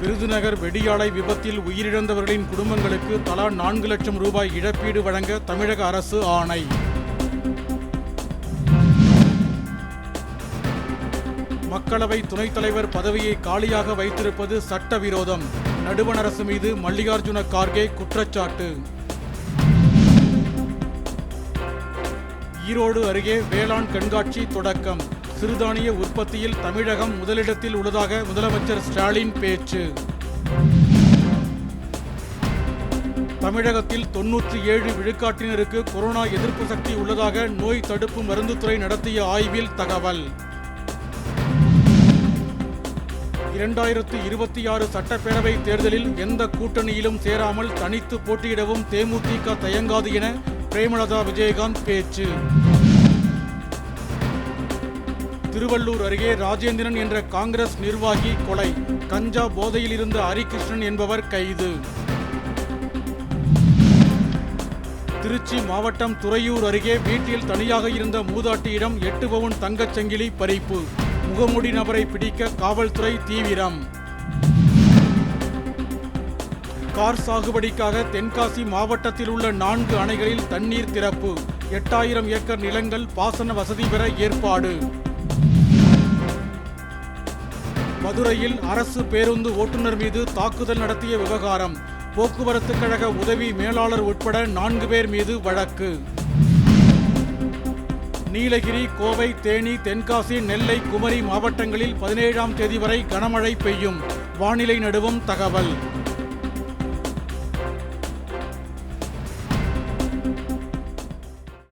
விருதுநகர் வெடியாலை விபத்தில் உயிரிழந்தவர்களின் குடும்பங்களுக்கு தலா நான்கு லட்சம் ரூபாய் இழப்பீடு வழங்க தமிழக அரசு ஆணை. மக்களவை துணைத் தலைவர் பதவியை காலியாக வைத்திருப்பது சட்டவிரோதம். நடுவண் அரசு மீது மல்லிகார்ஜுன கார்கே குற்றச்சாட்டு. ஈரோடு அருகே வேளாண் கண்காட்சி தொடக்கம். சிறுதானிய உற்பத்தியில் தமிழகம் முதலிடத்தில் உள்ளதாக முதலமைச்சர் ஸ்டாலின் பேச்சு. தமிழகத்தில் தொன்னூற்றி ஏழு விழுக்காட்டினருக்கு கொரோனா எதிர்ப்பு சக்தி உள்ளதாக நோய் தடுப்பு மருந்துத்துறை நடத்திய ஆய்வில் தகவல். இரண்டாயிரத்து இருபத்தி ஆறு சட்டப்பேரவை தேர்தலில் எந்த கூட்டணியிலும் சேராமல் தனித்து போட்டியிடவும் தேமுதிக தயங்காது என பிரேமலதா விஜயகாந்த் பேச்சு. திருவள்ளூர் அருகே ராஜேந்திரன் என்ற காங்கிரஸ் நிர்வாகி கொலை. கஞ்சா போதையில் இருந்த ஹரிகிருஷ்ணன் என்பவர் கைது. திருச்சி மாவட்டம் துறையூர் அருகே வீட்டில் தனியாக இருந்த மூதாட்டியிடம் எட்டு பவுன் தங்கச் சங்கிலி பறிப்பு. முகமூடி நபரை பிடிக்க காவல்துறை தீவிரம். கார் சாகுபடிக்காக தென்காசி மாவட்டத்தில் உள்ள நான்கு அணைகளில் தண்ணீர் திறப்பு. எட்டாயிரம் ஏக்கர் நிலங்கள் பாசன வசதி பெற ஏற்பாடு. மதுரையில் அரசு பேருந்து ஓட்டுநர் மீது தாக்குதல் நடத்திய விவகாரம். போக்குவரத்து கழக உதவி மேலாளர் உட்பட நான்கு பேர் மீது வழக்கு. நீலகிரி கோவை தேனி தென்காசி நெல்லை குமரி மாவட்டங்களில் பதினேழாம் தேதி வரை கனமழை பெய்யும். வானிலை நடுவும் தகவல்.